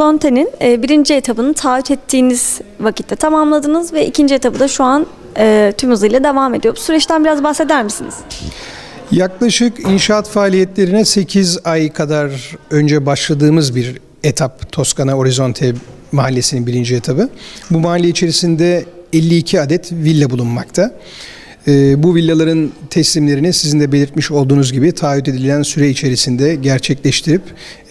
Zonte'nin e, birinci etabını taahhüt ettiğiniz vakitte tamamladınız ve ikinci etabı da şu an e, tüm hızıyla devam ediyor. Bu süreçten biraz bahseder misiniz? Yaklaşık inşaat faaliyetlerine 8 ay kadar önce başladığımız bir etap Toskana Orizzonte mahallesinin birinci etabı. Bu mahalle içerisinde 52 adet villa bulunmakta. Ee, bu villaların teslimlerini sizin de belirtmiş olduğunuz gibi taahhüt edilen süre içerisinde gerçekleştirip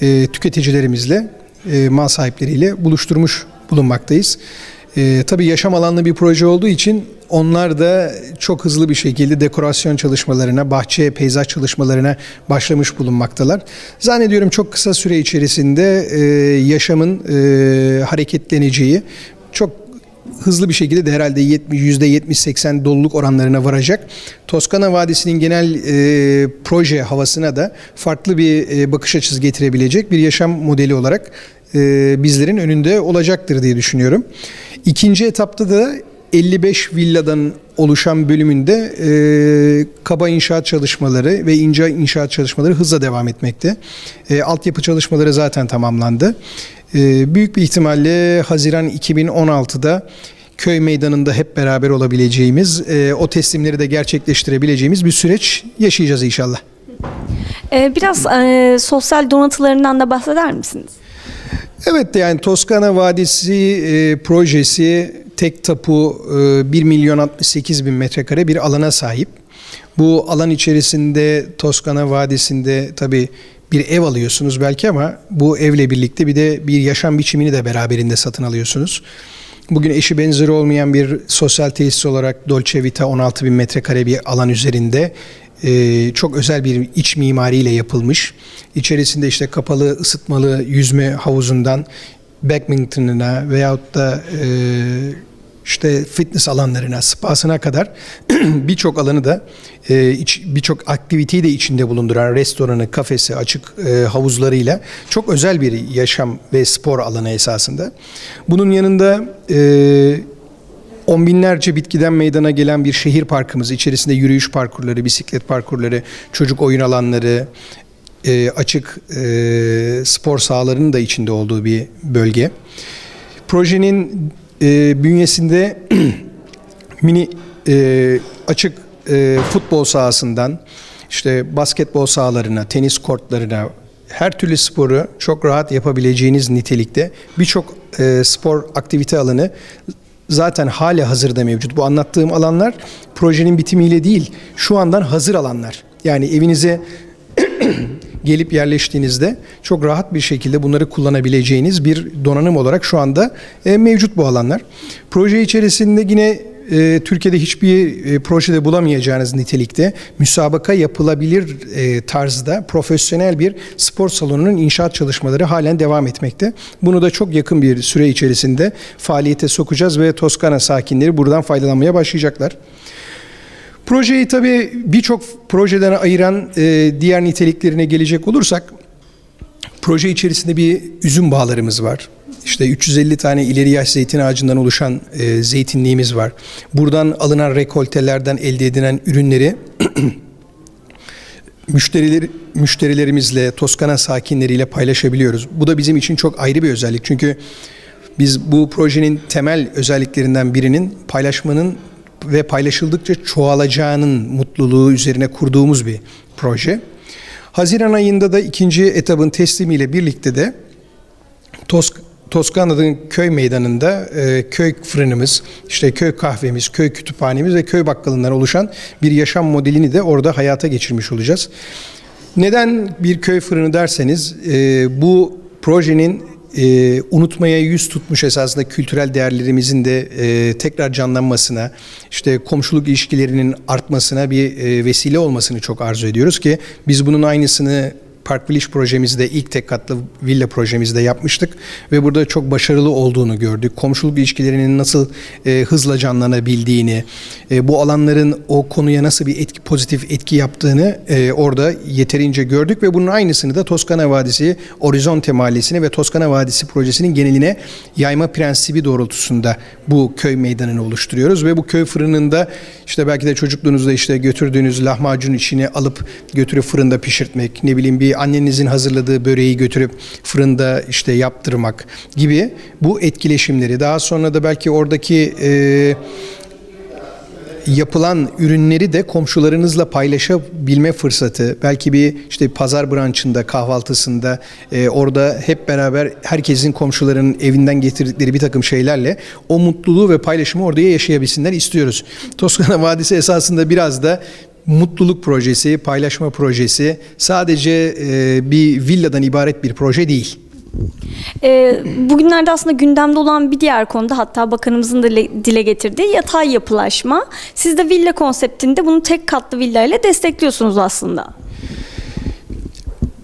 e, tüketicilerimizle, e, mal sahipleriyle buluşturmuş bulunmaktayız. E, tabii yaşam alanlı bir proje olduğu için onlar da çok hızlı bir şekilde dekorasyon çalışmalarına, bahçe, peyzaj çalışmalarına başlamış bulunmaktalar. Zannediyorum çok kısa süre içerisinde e, yaşamın e, hareketleneceği, çok hızlı bir şekilde de herhalde 70 %70-80 doluluk oranlarına varacak. Toskana Vadisi'nin genel e, proje havasına da farklı bir e, bakış açısı getirebilecek bir yaşam modeli olarak e, bizlerin önünde olacaktır diye düşünüyorum. İkinci etapta da 55 villadan oluşan bölümünde e, kaba inşaat çalışmaları ve ince inşaat çalışmaları hızla devam etmekte. E, altyapı çalışmaları zaten tamamlandı. E, büyük bir ihtimalle Haziran 2016'da köy meydanında hep beraber olabileceğimiz, e, o teslimleri de gerçekleştirebileceğimiz bir süreç yaşayacağız inşallah. E, biraz e, sosyal donatılarından da bahseder misiniz? Evet yani Toskana Vadisi e, projesi tek tapu e, 1 milyon 68 bin metrekare bir alana sahip. Bu alan içerisinde Toskana Vadisi'nde tabi bir ev alıyorsunuz belki ama bu evle birlikte bir de bir yaşam biçimini de beraberinde satın alıyorsunuz. Bugün eşi benzeri olmayan bir sosyal tesis olarak Dolce Vita 16 bin metrekare bir alan üzerinde e, çok özel bir iç mimariyle yapılmış. İçerisinde işte kapalı ısıtmalı yüzme havuzundan badminton'ına veyahut da e, işte fitness alanlarına, spasına kadar birçok alanı da e, birçok aktiviteyi de içinde bulunduran restoranı, kafesi, açık e, havuzlarıyla çok özel bir yaşam ve spor alanı esasında. Bunun yanında e, On binlerce bitkiden meydana gelen bir şehir parkımız içerisinde yürüyüş parkurları, bisiklet parkurları, çocuk oyun alanları, e, açık e, spor sahalarının da içinde olduğu bir bölge. Projenin e, bünyesinde mini e, açık e, futbol sahasından işte basketbol sahalarına, tenis kortlarına her türlü sporu çok rahat yapabileceğiniz nitelikte birçok e, spor aktivite alanı zaten hala hazırda mevcut. Bu anlattığım alanlar projenin bitimiyle değil, şu andan hazır alanlar. Yani evinize gelip yerleştiğinizde çok rahat bir şekilde bunları kullanabileceğiniz bir donanım olarak şu anda e, mevcut bu alanlar. Proje içerisinde yine e, Türkiye'de hiçbir e, projede bulamayacağınız nitelikte müsabaka yapılabilir e, tarzda profesyonel bir spor salonunun inşaat çalışmaları halen devam etmekte. Bunu da çok yakın bir süre içerisinde faaliyete sokacağız ve Toskana sakinleri buradan faydalanmaya başlayacaklar. Projeyi tabii birçok projeden ayıran e, diğer niteliklerine gelecek olursak proje içerisinde bir üzüm bağlarımız var. İşte 350 tane ileri yaş zeytin ağacından oluşan e, zeytinliğimiz var. Buradan alınan rekoltelerden elde edilen ürünleri müşteriler müşterilerimizle, Toskana sakinleriyle paylaşabiliyoruz. Bu da bizim için çok ayrı bir özellik. Çünkü biz bu projenin temel özelliklerinden birinin paylaşmanın ve paylaşıldıkça çoğalacağının mutluluğu üzerine kurduğumuz bir proje. Haziran ayında da ikinci etabın teslimiyle birlikte de Tosk Toskana'nın köy meydanında e, köy fırınımız, işte köy kahvemiz, köy kütüphanemiz ve köy bakkalından oluşan bir yaşam modelini de orada hayata geçirmiş olacağız. Neden bir köy fırını derseniz e, bu projenin e, unutmaya yüz tutmuş esasında kültürel değerlerimizin de e, tekrar canlanmasına, işte komşuluk ilişkilerinin artmasına bir e, vesile olmasını çok arzu ediyoruz ki biz bunun aynısını Park Village projemizde ilk tek katlı villa projemizde yapmıştık ve burada çok başarılı olduğunu gördük. Komşuluk ilişkilerinin nasıl e, hızla canlanabildiğini, e, bu alanların o konuya nasıl bir etki, pozitif etki yaptığını e, orada yeterince gördük ve bunun aynısını da Toskana Vadisi, Orizzonte Mahallesi'ne ve Toskana Vadisi projesinin geneline yayma prensibi doğrultusunda bu köy meydanını oluşturuyoruz ve bu köy fırınında işte belki de çocukluğunuzda işte götürdüğünüz lahmacun içine alıp götürüp fırında pişirtmek, ne bileyim bir annenizin hazırladığı böreği götürüp fırında işte yaptırmak gibi bu etkileşimleri daha sonra da belki oradaki e, yapılan ürünleri de komşularınızla paylaşabilme fırsatı belki bir işte pazar branşında kahvaltısında e, orada hep beraber herkesin komşularının evinden getirdikleri bir takım şeylerle o mutluluğu ve paylaşımı orada yaşayabilsinler istiyoruz. Toskana Vadisi esasında biraz da mutluluk projesi, paylaşma projesi sadece e, bir villadan ibaret bir proje değil. Ee, bugünlerde aslında gündemde olan bir diğer konuda hatta bakanımızın da dile, dile getirdiği yatay yapılaşma. Siz de villa konseptinde bunu tek katlı villa ile destekliyorsunuz aslında.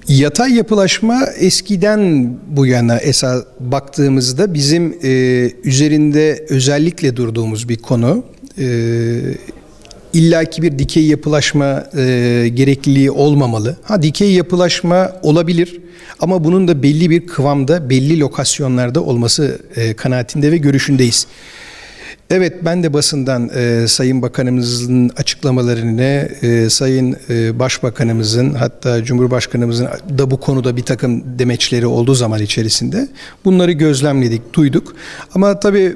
Yatay yapılaşma eskiden bu yana esas baktığımızda bizim e, üzerinde özellikle durduğumuz bir konu. E, illaki bir dikey yapılaşma e, gerekliliği olmamalı. Ha dikey yapılaşma olabilir ama bunun da belli bir kıvamda, belli lokasyonlarda olması e, kanaatinde ve görüşündeyiz. Evet ben de basından e, Sayın Bakanımızın açıklamalarını, e, Sayın e, Başbakanımızın hatta Cumhurbaşkanımızın da bu konuda bir takım demeçleri olduğu zaman içerisinde bunları gözlemledik, duyduk. Ama tabii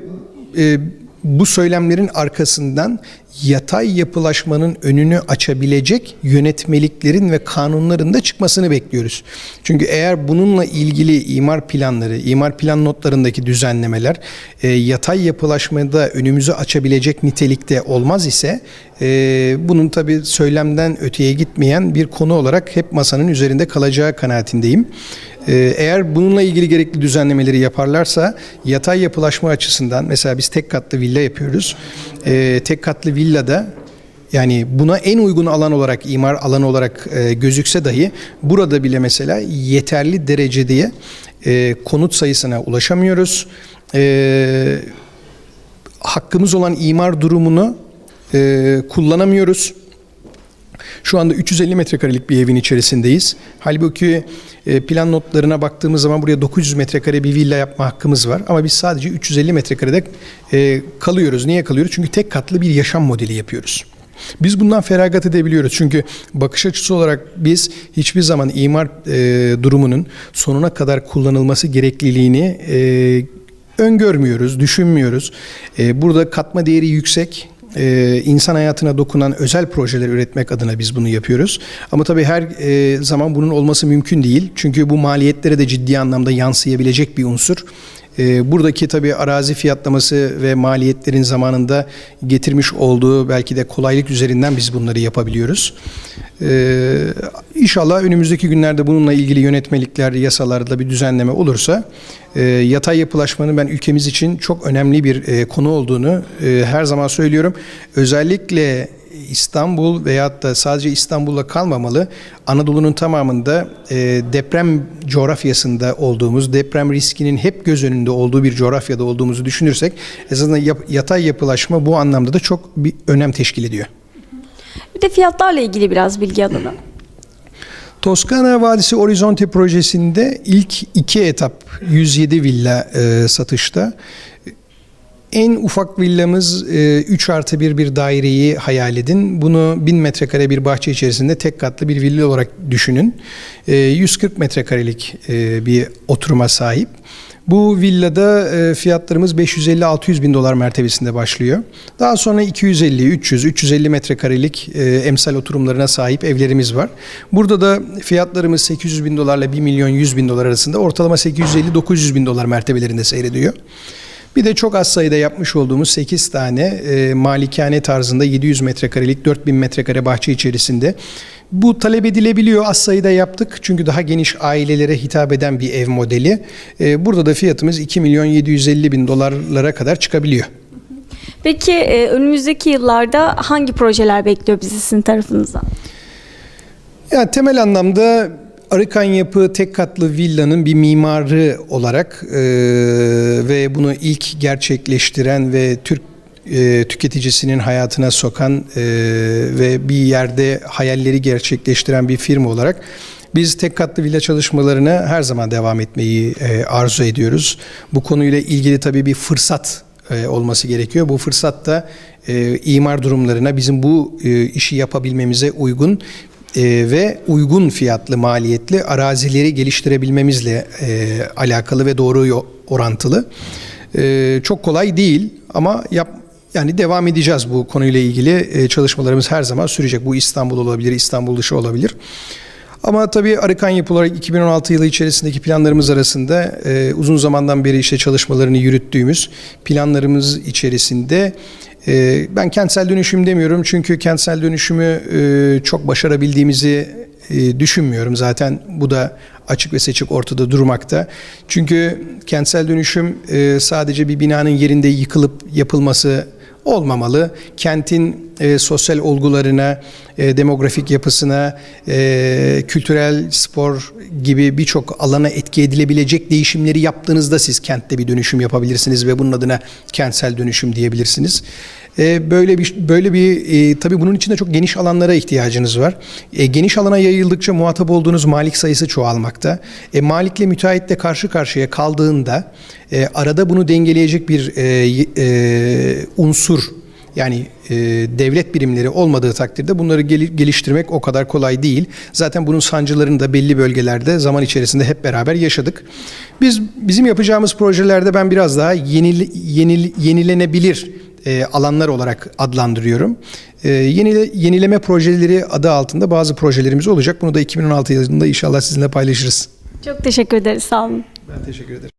e, bu söylemlerin arkasından yatay yapılaşmanın önünü açabilecek yönetmeliklerin ve kanunların da çıkmasını bekliyoruz. Çünkü eğer bununla ilgili imar planları, imar plan notlarındaki düzenlemeler e, yatay yapılaşmada önümüzü açabilecek nitelikte olmaz ise e, bunun tabi söylemden öteye gitmeyen bir konu olarak hep masanın üzerinde kalacağı kanaatindeyim. Ee, Eğer bununla ilgili gerekli düzenlemeleri yaparlarsa yatay yapılaşma açısından mesela biz tek katlı villa yapıyoruz. Ee, tek katlı villada yani buna en uygun alan olarak imar alanı olarak e, gözükse dahi burada bile mesela yeterli derecede e, konut sayısına ulaşamıyoruz. E, hakkımız olan imar durumunu e, kullanamıyoruz. Şu anda 350 metrekarelik bir evin içerisindeyiz. Halbuki e, plan notlarına baktığımız zaman buraya 900 metrekare bir villa yapma hakkımız var. Ama biz sadece 350 metrekarede e, kalıyoruz. Niye kalıyoruz? Çünkü tek katlı bir yaşam modeli yapıyoruz. Biz bundan feragat edebiliyoruz. Çünkü bakış açısı olarak biz hiçbir zaman imar e, durumunun sonuna kadar kullanılması gerekliliğini e, öngörmüyoruz, düşünmüyoruz. E, burada katma değeri yüksek, e, insan hayatına dokunan özel projeler üretmek adına biz bunu yapıyoruz. Ama tabii her e, zaman bunun olması mümkün değil. Çünkü bu maliyetlere de ciddi anlamda yansıyabilecek bir unsur. E, buradaki tabii arazi fiyatlaması ve maliyetlerin zamanında getirmiş olduğu belki de kolaylık üzerinden biz bunları yapabiliyoruz. İnşallah önümüzdeki günlerde bununla ilgili yönetmelikler, yasalarda bir düzenleme olursa e, yatay yapılaşmanın ben ülkemiz için çok önemli bir e, konu olduğunu e, her zaman söylüyorum. Özellikle İstanbul veyahut da sadece İstanbul'la kalmamalı. Anadolu'nun tamamında e, deprem coğrafyasında olduğumuz, deprem riskinin hep göz önünde olduğu bir coğrafyada olduğumuzu düşünürsek esasında yap- yatay yapılaşma bu anlamda da çok bir önem teşkil ediyor. Bir de fiyatlarla ilgili biraz bilgi alalım. Toskana Vadisi Orizzonte projesinde ilk iki etap 107 villa e, satışta. En ufak villamız e, 3 artı 1 bir daireyi hayal edin. Bunu 1000 metrekare bir bahçe içerisinde tek katlı bir villa olarak düşünün. E, 140 metrekarelik e, bir oturuma sahip. Bu villada e, fiyatlarımız 550-600 bin dolar mertebesinde başlıyor. Daha sonra 250, 300, 350 metrekarelik e, emsal oturumlarına sahip evlerimiz var. Burada da fiyatlarımız 800 bin dolarla 1 milyon 100 bin dolar arasında ortalama 850-900 bin dolar mertebelerinde seyrediyor. Bir de çok az sayıda yapmış olduğumuz 8 tane e, malikane tarzında 700 metrekarelik 4000 metrekare bahçe içerisinde. Bu talep edilebiliyor. Az sayıda yaptık. Çünkü daha geniş ailelere hitap eden bir ev modeli. E, burada da fiyatımız 2 milyon 750 bin dolarlara kadar çıkabiliyor. Peki e, önümüzdeki yıllarda hangi projeler bekliyor bizi sizin tarafınızdan? Yani temel anlamda Arıkan Yapı tek katlı villanın bir mimarı olarak e, ve bunu ilk gerçekleştiren ve Türk e, tüketicisinin hayatına sokan e, ve bir yerde hayalleri gerçekleştiren bir firma olarak biz tek katlı villa çalışmalarına her zaman devam etmeyi e, arzu ediyoruz. Bu konuyla ilgili tabii bir fırsat e, olması gerekiyor. Bu fırsat da e, imar durumlarına bizim bu e, işi yapabilmemize uygun e, ve uygun fiyatlı maliyetli arazileri geliştirebilmemizle e, alakalı ve doğru orantılı. E, çok kolay değil ama yap yani devam edeceğiz bu konuyla ilgili e, çalışmalarımız her zaman sürecek. Bu İstanbul olabilir, İstanbul dışı olabilir. Ama tabii Arıkan Yapı olarak 2016 yılı içerisindeki planlarımız arasında e, uzun zamandan beri işte çalışmalarını yürüttüğümüz planlarımız içerisinde e, ben kentsel dönüşüm demiyorum çünkü kentsel dönüşümü e, çok başarabildiğimizi düşünmüyorum. Zaten bu da açık ve seçik ortada durmakta. Çünkü kentsel dönüşüm sadece bir binanın yerinde yıkılıp yapılması olmamalı. Kentin e, sosyal olgularına, e, demografik yapısına, e, kültürel, spor gibi birçok alana etki edilebilecek değişimleri yaptığınızda siz kentte bir dönüşüm yapabilirsiniz ve bunun adına kentsel dönüşüm diyebilirsiniz. E, böyle bir böyle bir e, tabii bunun için de çok geniş alanlara ihtiyacınız var. E, geniş alana yayıldıkça muhatap olduğunuz malik sayısı çoğalmakta. E, malikle müteahhitle karşı karşıya kaldığında e, arada bunu dengeleyecek bir e, e, unsur yani e, devlet birimleri olmadığı takdirde bunları geli- geliştirmek o kadar kolay değil. Zaten bunun sancılarını da belli bölgelerde zaman içerisinde hep beraber yaşadık. Biz bizim yapacağımız projelerde ben biraz daha yenil, yenil, yenilenebilir e, alanlar olarak adlandırıyorum. E, yenile, yenileme projeleri adı altında bazı projelerimiz olacak. Bunu da 2016 yılında inşallah sizinle paylaşırız. Çok teşekkür ederiz. Sağ olun. Ben teşekkür ederim.